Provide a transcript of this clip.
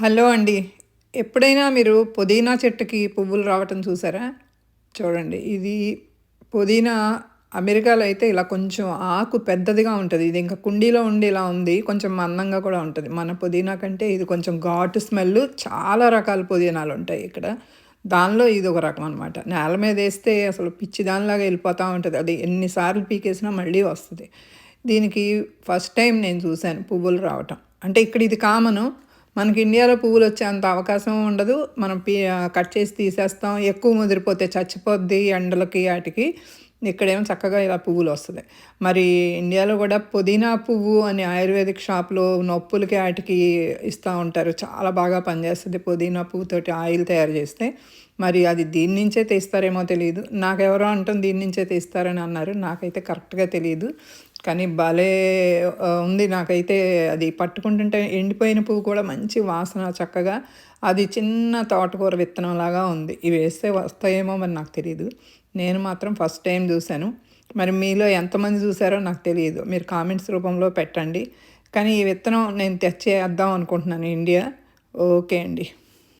Hello అండి. ఎప్పుడైనా మీరు పుదీనా చెట్టుకి పువ్వులు రావటం చూసారా? చూడండి ఇది పుదీనా అమెరికాలో అయితే ఇలా కొంచెం ఆకు పెద్దదిగా ఉంటుంది. ఇది ఇంకా కుండీలో ఉండి ఇలా ఉంది. కొంచెం మందంగా కూడా ఉంటుంది. మన పుదీనా కంటే ఇది కొంచెం ఘాటు స్మెల్. చాలా రకాల పుదీనాలు ఉంటాయి ఇక్కడ. దానిలో ఇది ఒక రకం అనమాట నేల మీద వేస్తే అసలు పిచ్చి దానిలాగా వెళ్ళిపోతూ ఉంటుంది. అది ఎన్నిసార్లు పీకేసినా మళ్ళీ వస్తుంది. దీనికి ఫస్ట్ టైం నేను చూశాను పువ్వులు రావటం. అంటే ఇక్కడ ఇది కామను. మనకి ఇండియాలో పువ్వులు వచ్చే అంత అవకాశం ఉండదు. మనం పీ కట్ చేసి తీసేస్తాం. ఎక్కువ ముదిరిపోతే చచ్చిపోద్ది ఎండలకి వాటికి. ఇక్కడేమో చక్కగా ఇలా పువ్వులు వస్తుంది మరి ఇండియాలో కూడా పుదీనా పువ్వు అని ఆయుర్వేదిక్ షాప్లో నొప్పులకి వాటికి ఇస్తూ ఉంటారు. చాలా బాగా పనిచేస్తుంది పుదీనా పువ్వుతోటి ఆయిల్ తయారు చేస్తే. మరి అది దీని నుంచే తీస్తారేమో తెలియదు నాకెవరో అంటాం దీని నుంచే తీస్తారని అన్నారు. నాకైతే కరెక్ట్గా తెలియదు కానీ భలే ఉంది. నాకైతే అది పట్టుకుంటుంటే ఎండిపోయిన పువ్వు కూడా మంచి వాసన చక్కగా అది చిన్న తోటకూర విత్తనం లాగా ఉంది. ఇవి వేస్తే వస్తాయేమో మరి నాకు తెలియదు నేను మాత్రం ఫస్ట్ టైం చూశాను. మరి మీలో ఎంతమంది చూసారో నాకు తెలియదు మీరు కామెంట్స్ రూపంలో పెట్టండి. కానీ ఈ విత్తనం నేను తెచ్చేద్దాం అనుకుంటున్నాను. ఇండియా? ఓకే అండి.